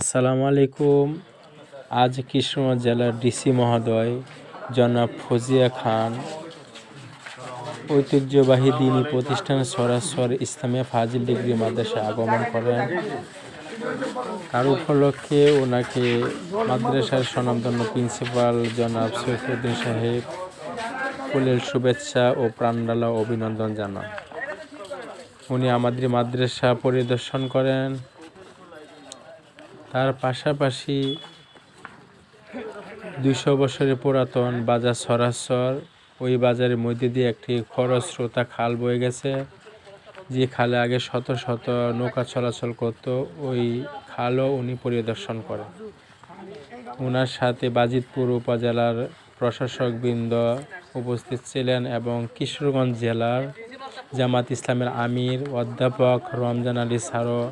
আসসালামু আলাইকুম। আজ কৃষ্ণগঞ্জ জেলার ডিসি মহোদয় জনাব ফজিয়া খান ঐতিহ্যবাহী দিনী প্রতিষ্ঠান সরাসর ইসলামিয়া ফাজিল ডিগ্রি মাদ্রাসায় আগমন করেন। তার উপলক্ষে ওনাকে মাদ্রাসার স্বনামধন্য প্রিন্সিপাল জনাব সৈফুদ্দিন সাহেব ফুলের শুভেচ্ছা ও প্রাণডালা অভিনন্দন জানান। উনি আমাদের মাদ্রাসা পরিদর্শন করেন। তার পাশাপাশি দুইশো বছরের পুরাতন বাজার সরাসর ওই বাজারের মধ্যে দিয়ে একটি খরস্রোতা খাল বয়ে গেছে। যে খালে আগে শত শত নৌকা চলাচল করত, ওই খালও উনি পরিদর্শন করেন। ওনার সাথে বাজিতপুর উপজেলার প্রশাসকবৃন্দ উপস্থিত ছিলেন এবং কিশোরগঞ্জ জেলার জামাত ইসলামের আমির অধ্যাপক রমজান আলী স্যারও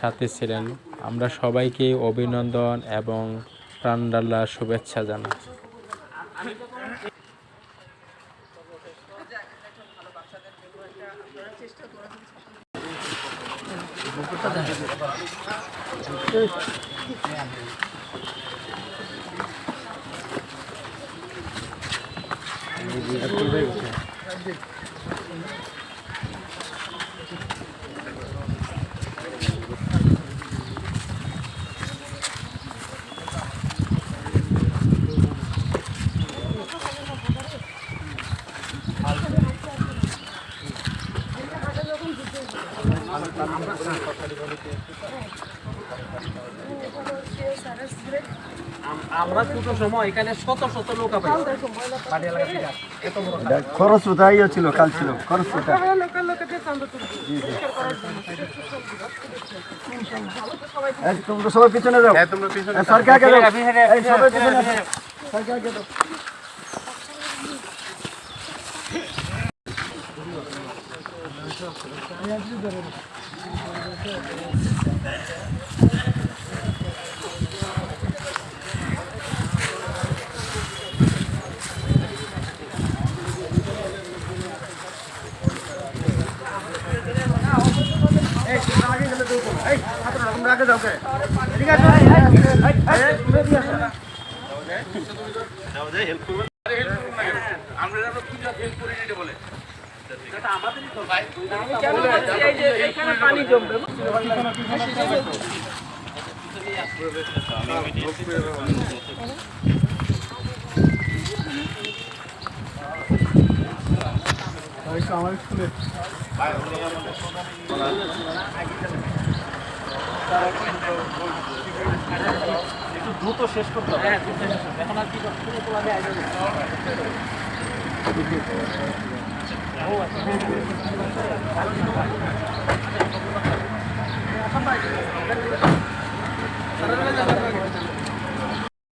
সাথে ছিলেন। আমরা সবাইকে অভিনন্দন এবং প্রাণডাল্লা শুভেচ্ছা জানাই। আমরা ছোট সময় এখানে শত শত খাল। খরচ ওটাই ছিল কাল ছিল খরচ তোমরা সবাই পিছনে যাও। এই, সবাই পিছনে যাও। আগে যাও। এই, তোমরা আগে তো কোনো। এই, ছাত্ররা, তোমরা আগে যাও কে? এদিকে আসো। এই, এই, এই, তুমি এদিকে আসো। এই যে এখানে পানি জমবে একটু শেষ করতে হ্যাঁ দ্রুত শেষ করতে হবে। এখন আর কি করতে 나호 가,